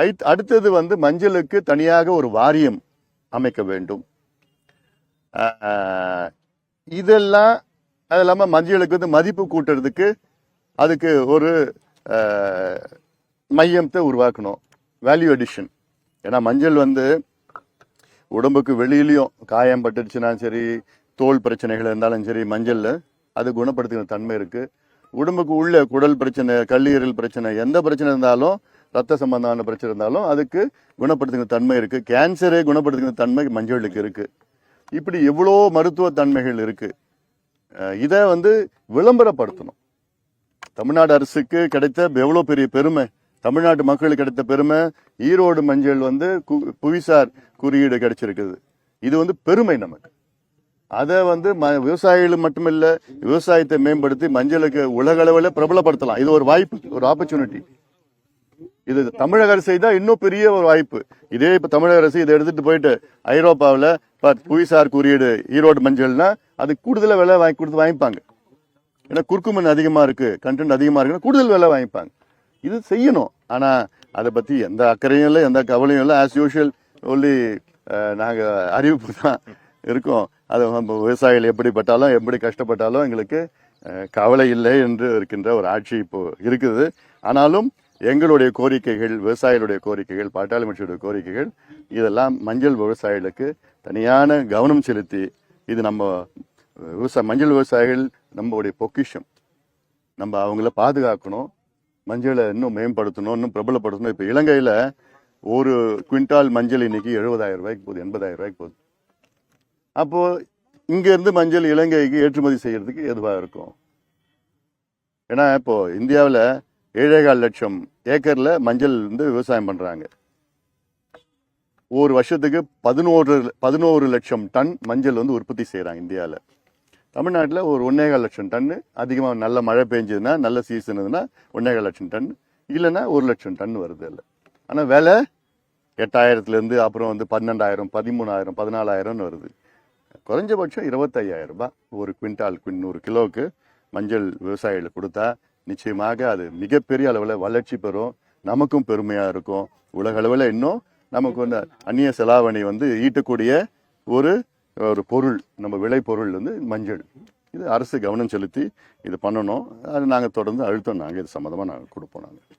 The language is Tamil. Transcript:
ஐ- அடுத்தது வந்து மஞ்சளுக்கு தனியாக ஒரு வாரியம் அமைக்க வேண்டும். இதெல்லாம் அது இல்லாமல் மஞ்சளுக்கு வந்து மதிப்பு கூட்டுறதுக்கு அதுக்கு ஒரு மையத்தை உருவாக்கணும். வேல்யூ அடிஷன் ஏன்னா மஞ்சள் வந்து உடம்புக்கு வெளியிலையும் காயம் பட்டுடுச்சுன்னா சரி தோல் பிரச்சனைகள் இருந்தாலும் சரி மஞ்சளில் அது குணப்படுத்துகிற தன்மை இருக்குது உடம்புக்கு உள்ள குடல் பிரச்சனை கல்லீரல் பிரச்சனை எந்த பிரச்சனை இருந்தாலும் ரத்த சம்பந்தமான பிரச்சனை இருந்தாலும் அதுக்கு குணப்படுத்துகிற தன்மை இருக்கு. கேன்சரே குணப்படுத்துகிற தன்மை மஞ்சளுக்கு இருக்கு. இப்படி எவ்வளோ மருத்துவ தன்மைகள் இருக்கு. இதை வந்து விளம்பரப்படுத்தணும். தமிழ்நாடு அரசுக்கு கிடைத்த எவ்வளோ பெரிய பெருமை. தமிழ்நாட்டு மக்களுக்கு கிடைத்த பெருமை. ஈரோடு மஞ்சள் வந்து கு- புவிசார் குறியீடு கிடைச்சிருக்குது. இது வந்து பெருமை நமக்கு. அதை வந்து ம- விவசாயிகள் மட்டுமில்ல விவசாயத்தை மேம்படுத்தி மஞ்சளுக்கு உலக அளவில் பிரபலப்படுத்தலாம். இது ஒரு வாய்ப்பு ஒரு ஆப்பர்ச்சுனிட்டி இது தமிழக அரசு தான் இன்னும் பெரிய ஒரு வாய்ப்பு. இதே இப்ப தமிழக அரசு இதை எடுத்துட்டு போயிட்டு ஐரோப்பாவில் இப்ப புவிசார் குறியீடு ஈரோடு மஞ்சள்னா அது கூடுதலாக விலை வாங்கி கொடுத்து வாங்கிப்பாங்க. ஏன்னா குறுக்குமன் அதிகமா இருக்கு கண்டென்ட் அதிகமா இருக்குன்னா கூடுதல் விலை வாங்கிப்பாங்க. இது செய்யணும். ஆனா அதை பத்தி எந்த அக்கறையும் இல்லை எந்த கவலையும் இல்லை. ஆஸ் யூஷுவல் ஒன்லி நாங்க அறிவிப்பு தான் இருக்கோம். அது நம்ம விவசாயிகள் எப்படிப்பட்டாலும் எப்படி கஷ்டப்பட்டாலும் எங்களுக்கு கவலை இல்லை என்று இருக்கின்ற ஒரு ஆட்சி இப்போ இருக்குது. ஆனாலும் எங்களுடைய கோரிக்கைகள் விவசாயிகளுடைய கோரிக்கைகள் பாட்டாளி கோரிக்கைகள் இதெல்லாம் மஞ்சள் விவசாயிகளுக்கு தனியான கவனம் செலுத்தி இது நம்ம விவசாய மஞ்சள் விவசாயிகள் நம்மளுடைய பொக்கிஷம். நம்ம அவங்கள பாதுகாக்கணும். மஞ்சளை இன்னும் மேம்படுத்தணும் இன்னும் பிரபலப்படுத்தணும். இப்போ இலங்கையில் ஒரு குவிண்டால் மஞ்சள் இன்னைக்கு எழுபதாயிரம் ரூபாய்க்கு போகுது எண்பதாயிரம் ரூபாய்க்கு போகுது. அப்போது இங்கேருந்து மஞ்சள் இலங்கைக்கு ஏற்றுமதி செய்கிறதுக்கு எதுவாக இருக்கும்? ஏன்னா இப்போது இந்தியாவில் ஏழேகால் லட்சம் ஏக்கரில் மஞ்சள் வந்து விவசாயம் பண்ணுறாங்க ஒரு வருஷத்துக்கு பதினோரு பதினோரு லட்சம் டன் மஞ்சள் வந்து உற்பத்தி செய்கிறாங்க இந்தியாவில் தமிழ்நாட்டில் ஒரு ஒன்றேகால் லட்சம் டன்னு அதிகமாக நல்ல மழை பெஞ்சதுன்னா நல்ல சீசன் இருந்ததுன்னா ஒன்றேகால் லட்சம் டன் இல்லைன்னா ஒரு லட்சம் டன் வருது இல்லை ஆனால் விலை எட்டாயிரத்துலேருந்து அப்புறம் வந்து பன்னெண்டாயிரம் பதிமூணாயிரம் பதினாலாயிரம்னு வருது. குறைஞ்சபட்சம் இருபத்தையாயிரம் ரூபாய் ஒரு குவிண்டால் நூறு கிலோவுக்கு மஞ்சள் விவசாயிகளுக்கு கொடுத்தா நிச்சயமாக அது மிகப்பெரிய அளவில் வளர்ச்சி பெறும். நமக்கும் பெருமையாக இருக்கும். உலக அளவில் இன்னும் நமக்கு வந்து அந்நிய செலாவணி வந்து ஈட்டக்கூடிய ஒரு ஒரு பொருள் நம்ம விளை பொருள் வந்து மஞ்சள். இது அரசு கவனம் செலுத்தி இது பண்ணணும். அது நாங்கள் தொடர்ந்து அழுத்தம் நாங்கள் இது சம்மந்தமாக நாங்கள் கொடுப்போம் நாங்கள்